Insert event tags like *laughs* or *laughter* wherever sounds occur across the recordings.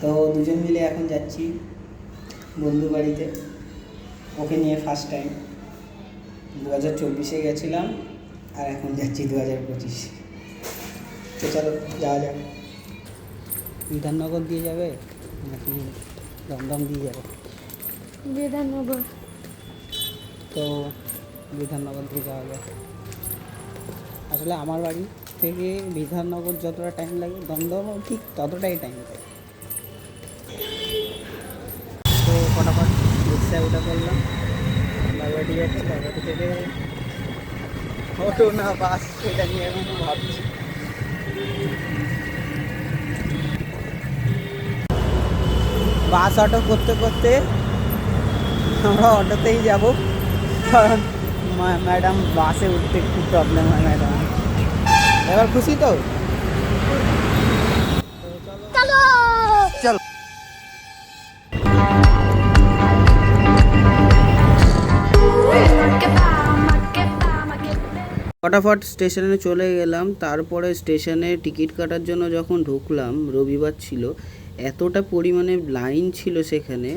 তো দুজন মিলে এখন যাচ্ছি বন্ধু বাড়িতে। ওকে নিয়ে ফার্স্ট টাইম দু হাজার চব্বিশে গেছিলাম আর এখন যাচ্ছি দু হাজার পঁচিশে। তো চলো যাওয়া যাক। বিধাননগর দিয়ে যাবে নাকি দমদম দিয়ে যাবে? বিধাননগর। তো বিধাননগর দিয়ে যাওয়া যায় আসলে আমার বাড়ি থেকে বিধাননগর যতটা টাইম লাগে দমদমও ঠিক ততটাই টাইম লাগে তো ফটাফট রিক্সায় ওটা করলাম বারবাটি যাচ্ছি বারবাটি থেকে অটো না বাস সেটা নিয়ে এখন ভাবছি। বাস অটো করতে করতে আমরা অটোতেই যাব কারণ ম্যাডাম বাসে উঠতে একটু প্রবলেম হয় ম্যাডাম। এবার খুশি তো? চলো। চল। ফটাফট স্টেশনে চলে গেলাম। তারপরে স্টেশনে টিকিট কাটার জন্য যখন ঢুকলাম, রবিবার ছিল, এতটা পরিমাণে লাইন ছিল সেখানে,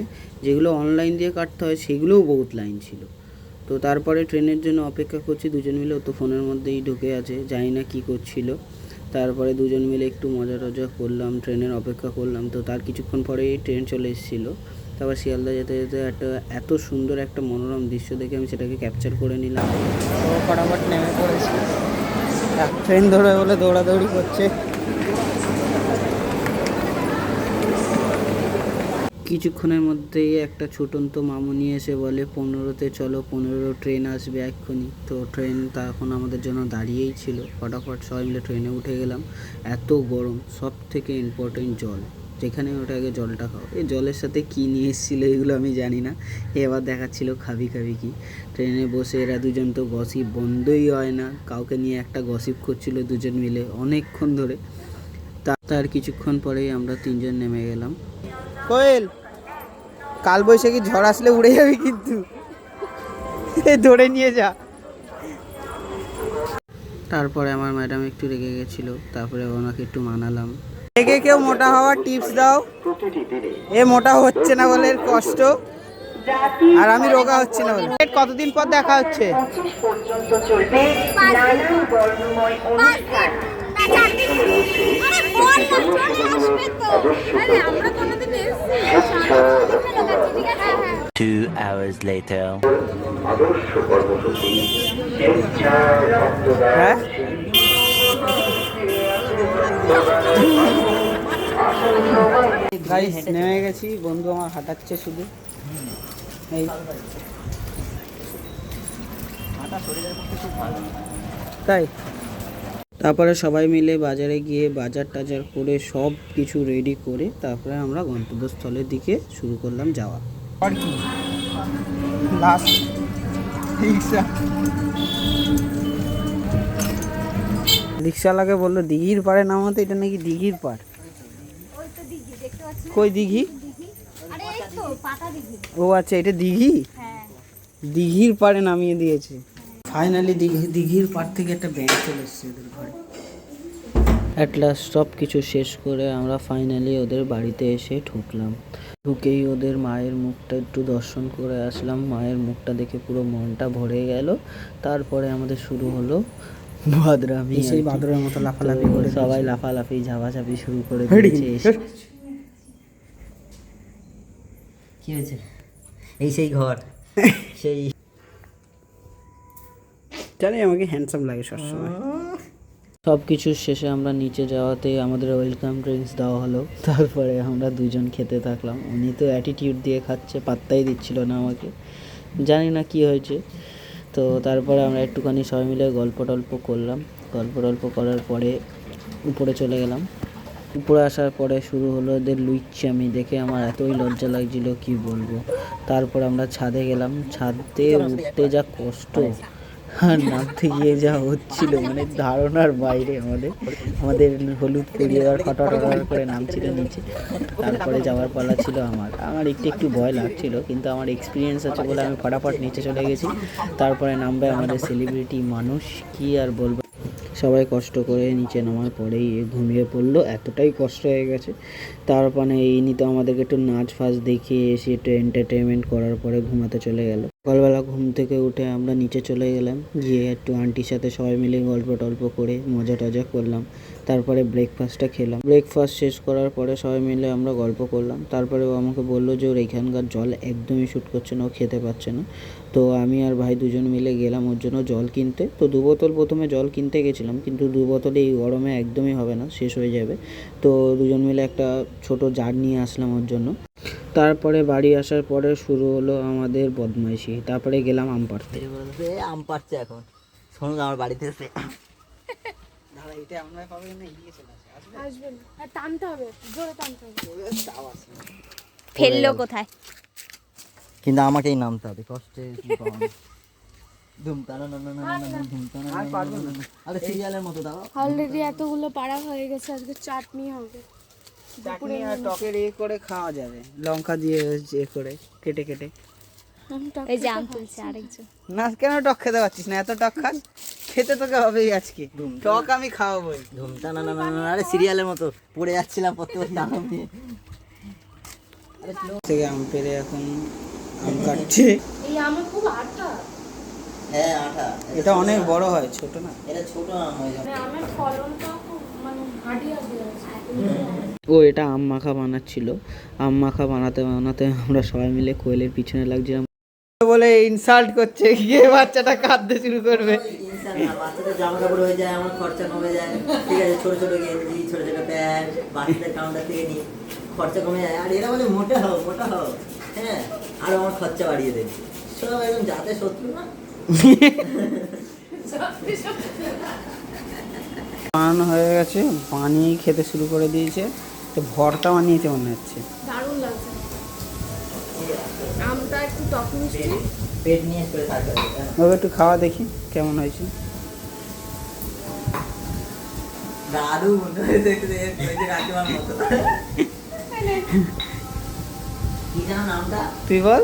যেগুলো অনলাইন দিয়ে কাটতে হয়, সেগুলোও বহুত লাইন ছিল। তো তারপরে ট্রেনের জন্য অপেক্ষা করছি, দুজন মিলে, ও তো ফোনের মধ্যেই ঢুকে আছে, জানি না কী করছিল। তারপরে দুজন মিলে একটু মজা টজা করলাম, ট্রেনের অপেক্ষা করলাম। তো তার কিছুক্ষণ পরেই ট্রেন চলে এসেছিল। তারপর শিয়ালদা যেতে যেতে একটা, এত সুন্দর একটা মনোরম দৃশ্য দেখে আমি সেটাকে ক্যাপচার করে নিলাম। তো ফটাফট নেমে ট্রেন ধরে বলে দৌড়াদৌড়ি করছে। কিছুক্ষণের মধ্যেই একটা ছুটন্ত মামুনি এসে বলে, পনেরোতে চলো, পনেরো ট্রেন আসবে এক্ষুনি। তো ট্রেন তখন আমাদের জন্য দাঁড়িয়েই ছিল। ফটাফট সবাই মিলে ট্রেনে উঠে গেলাম। এত গরম সব থেকে ইম্পর্টেন্ট জল। যেখানে ওটা আগে জলটা খাও। এই জলের সাথে কী নিয়ে এসেছিল এগুলো আমি জানি না। এবার দেখাচ্ছিল খাবি খাবি কি। ট্রেনে বসে এরা দুজন তো গসিপ বন্ধই হয় না। কাউকে নিয়ে একটা গসিপ করছিল দুজন মিলে অনেকক্ষণ ধরে। তা- তার কিছুক্ষণ পরেই আমরা তিনজন নেমে গেলাম। কোয়েল কাল বৈশাখী ঝড় আসলে উড়ে যাবে কিন্তু। ধরে নিয়ে যা। তারপরে আমার ম্যাডাম একটু রেগে গেছিল। তারপরে ওনাকে একটু মানালাম। রেগে কেউ মোটা হওয়ার টিপস দাও। এ মোটা হচ্ছে না বলে কষ্ট। আর আমি রোগা হচ্ছে না বলে। কতদিন পর দেখা হচ্ছে? Two hours later. হ্যাঁ? গাইস নেমে গেছি। বন্ধু আমার হাঁটাচ্ছে শুধু। এই। তাই। তারপরে সবাই মিলে বাজারে গিয়ে বাজার টাজার করে সব কিছু রেডি করে তারপরে আমরা গন্তব্যস্থলের দিকে শুরু করলাম যাওয়া। আর কি? লাস্ট রিক্সা রিক্সাওয়ালাকে বলল দিঘির পাড়ে নামাতে? এটা নাকি দিঘির পাড়? কই দিঘি? আরে এই তো পাতা দিঘি। ও আচ্ছা এটা দিঘি? হ্যাঁ। দিঘির পাড়ে নামিয়ে দিয়েছে। ফাইনালি দিঘি দিঘির পাড় থেকে একটা ব্যাংক চলে এসেছে ওদের ঘরে। অ্যাট লাস্ট সব কিছু শেষ করে আমরা ফাইনালি ওদের বাড়িতে এসে ঢুকলাম। ঢুকেই ওদের মায়ের মুখটা একটু দর্শন করে আসলাম। মায়ের মুখটা দেখে পুরো মনটা ভরে গেল। তারপরে আমাদের শুরু হলো ভাদ্রামি সেই আর মতো লাফালাফি করে সবাই লাফালাফি ঝাপাঝাপি শুরু করে দিয়েছে এসে কি হয়েছে? এই সেই ঘর সেই জানি আমাকে হ্যান্ডসাম লাগে সবসময়। সব কিছুর শেষে আমরা নিচে যাওয়াতে আমাদের ওয়েলকাম ড্রিঙ্কস দেওয়া হলো। তারপরে আমরা দুজন খেতে থাকলাম। উনি তো অ্যাটিটিউড দিয়ে খাচ্ছে পাত্তাই দিচ্ছিল না আমাকে। জানি না কি হয়েছে। তো তারপরে আমরা একটুখানি সবাই মিলে গল্প টল্প করলাম। গল্প টল্প করার পরে উপরে চলে গেলাম। উপরে আসার পরে শুরু হলো ওদের লুইচামি দেখে আমার এতই লজ্জা লাগছিল, কি বলব? তারপর আমরা ছাদে গেলাম, ছাদে উঠতে যা কষ্ট, আর নামতে গিয়ে যা হচ্ছিল মানে ধারণার বাইরে আমাদের। আমাদের হলুদ পরিবার ফটাফট করে নামছিল নিচে। তারপরে যাওয়ার পালা ছিল আমার। আমার একটু একটু ভয় লাগছিল, কিন্তু আমার এক্সপিরিয়েন্স আছে বলে আমি ফটাফট নিচে চলে গেছি। তারপরে নামবে আমাদের সেলিব্রিটি মানুষ, কি আর বলব? সবাই কষ্ট করে নিচে নামার পরেই ঘুমিয়ে পড়ল, এতটাই কষ্ট হয়ে গেছে। তারপরে এই নিতে আমাদেরকে একটু নাচ ফাচ দেখিয়ে এসে একটু এন্টারটেনমেন্ট করার পরে ঘুমাতে চলে গেল। সকালবেলা ঘুম থেকে উঠে আমরা নিচে চলে গেলাম, গিয়ে একটু আন্টির সাথে সবাই মিলে গল্প টল্প করে মজা টজা করলাম। তারপরে ব্রেকফাস্টটা খেলাম। ব্রেকফাস্ট শেষ করার পরে সবাই মিলে আমরা গল্প করলাম। তারপরে ও আমাকে বলল যে ওর এখানকার জল একদমই শ্যুট করছে না ও খেতে পারছে না। তো আমি আর ভাই দুজন মিলে গেলাম ওর জন্য জল কিনতে। তো দু বোতল প্রথমে জল কিনতে গেছিলাম কিন্তু দু বোতল এই গরমে একদমই হবে না শেষ হয়ে যাবে। তো দুজন মিলে একটা ছোট জার নিয়ে আসলাম ওর জন্য। তারপরে বাড়ি আসার পরে শুরু হলো আমাদের বদমাইশি। তারপরে গেলাম আম পাড়তে। এ বলছে, "এ, আম পাচ্ছে এখন। শোনো আমার বাড়িতে এসে দাদা এটা আমরা পাবে না এগিয়ে চলে আসে আসবে? না। আর টানতে হবে জোরে টানতে হবে। ফেলল কোথায়? কিন্তু আমাকেই নামতে হবে কষ্টে অলরেডি *laughs* এতগুলো পাড়া হয়ে গেছে আজকে চাটনি হবে। চাটনি আর টকের এ করে খাওয়া যাবে। লঙ্কা দিয়ে এ করে কেটে কেটে। এই যে আম তুলছে আরেকজন। না কেন টক খেতে পারছিস না? এত টক খাস? খেতে তোকে হবেই আজকে। টক আমি খাওয়াবোই ধুমতানা না না না না আরে সিরিয়ালের মতো। পড়ে যাচ্ছিলাম পড়তে পড়তে আম নিয়ে। থেকে আম পেরে এখন আম কাটছে। এই আমার খুব আটা। হ্যাঁ আঠা এটা অনেক বড় হয় ছোট না? এটা ছোট আম হয়ে যাবে আমের ফলনটা খুব মানে আছে। ও এটা আম মাখা বানাচ্ছিল। আম মাখা বানাতে বানাতে আমরা সবাই মিলে কোয়েলের পিছনে লাগছিলাম। বলে ইনসাল্ট করছে গিয়ে বাচ্চাটা কাঁদতে শুরু করবে। ইনসান বাচ্চাদের জামা কাপড় হয়ে যায় আমার খরচা কমে যায়। ঠিক আছে ছোট ছোট গেঞ্জি ছোট ছোট প্যান্ট বাচ্চাদের কাউন্টার থেকে নিই খরচা কমে যায়। আর এরা বলে মোটা হও মোটা হও। হ্যাঁ আর আমার খরচা বাড়িয়ে দেবে। সব একদম যাতে শত্রু না। বানানো হয়ে গেছে বানিয়েই খেতে শুরু করে দিয়েছে। তো ভর্তা বানিয়েছে মনে হচ্ছে। পেট নিয়ে করে থাকবে ওকে একটু খাওয়া দেখি কেমন হয়েছে। দারুণ দেখতে ওই মতো। কি জানো নামটা? তুই বল।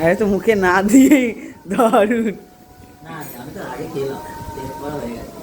আরে তো মুখে না দিয়েই দারুণ না আমি তো আগে খেলাম হয়ে গেছে।